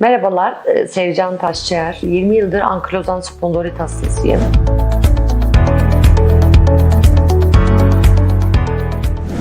Merhabalar, e, Sevcan Taşçıer. 20 yıldır ankilozan spondilit hastasıyım.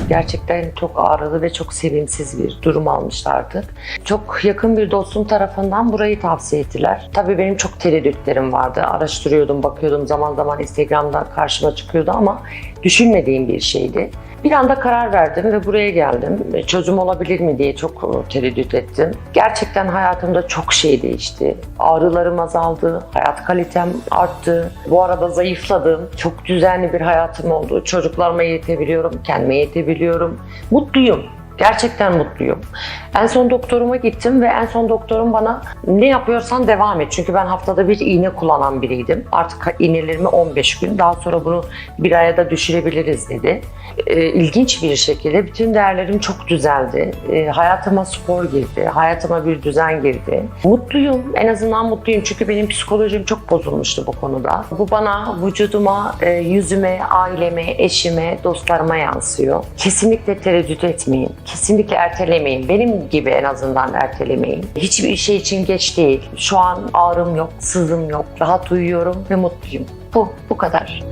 Gerçekten çok ağrılı ve çok sevimsiz bir durum almışlardı. Çok yakın bir dostum tarafından burayı tavsiye ettiler. Tabii benim çok tereddütlerim vardı. Araştırıyordum, bakıyordum. Zaman zaman Instagram'da karşıma çıkıyordu ama düşünmediğim bir şeydi. Bir anda karar verdim ve buraya geldim. Ve Çözüm olabilir mi diye çok e, tereddüt ettim. Gerçekten hayatımda çok şey değişti. Ağrılarım azaldı, hayat kalitem arttı. Bu arada zayıfladım. Çok düzenli bir hayatım oldu. Çocuklarıma yetebiliyorum, kendime yetebiliyorum. Mutluyum. Gerçekten mutluyum. En son doktoruma gittim ve en son doktorum bana ne yapıyorsan devam et. Çünkü ben haftada bir iğne kullanan biriydim. Artık iğnelerimi 15 gün, daha sonra bunu bir aya da düşürebiliriz dedi. Ee, ilginç bir şekilde bütün değerlerim çok düzeldi. Ee, hayatıma spor girdi, hayatıma bir düzen girdi. Mutluyum, en azından mutluyum çünkü benim psikolojim çok bozulmuştu bu konuda. Bu bana, vücuduma, e, yüzüme, aileme, eşime, dostlarıma yansıyor. Kesinlikle tereddüt etmeyin. Kesinlikle ertelemeyin. Benim gibi en azından ertelemeyin. Hiçbir şey için geç değil. Şu an ağrım yok, sızım yok. Rahat uyuyorum ve mutluyum. Bu, bu kadar.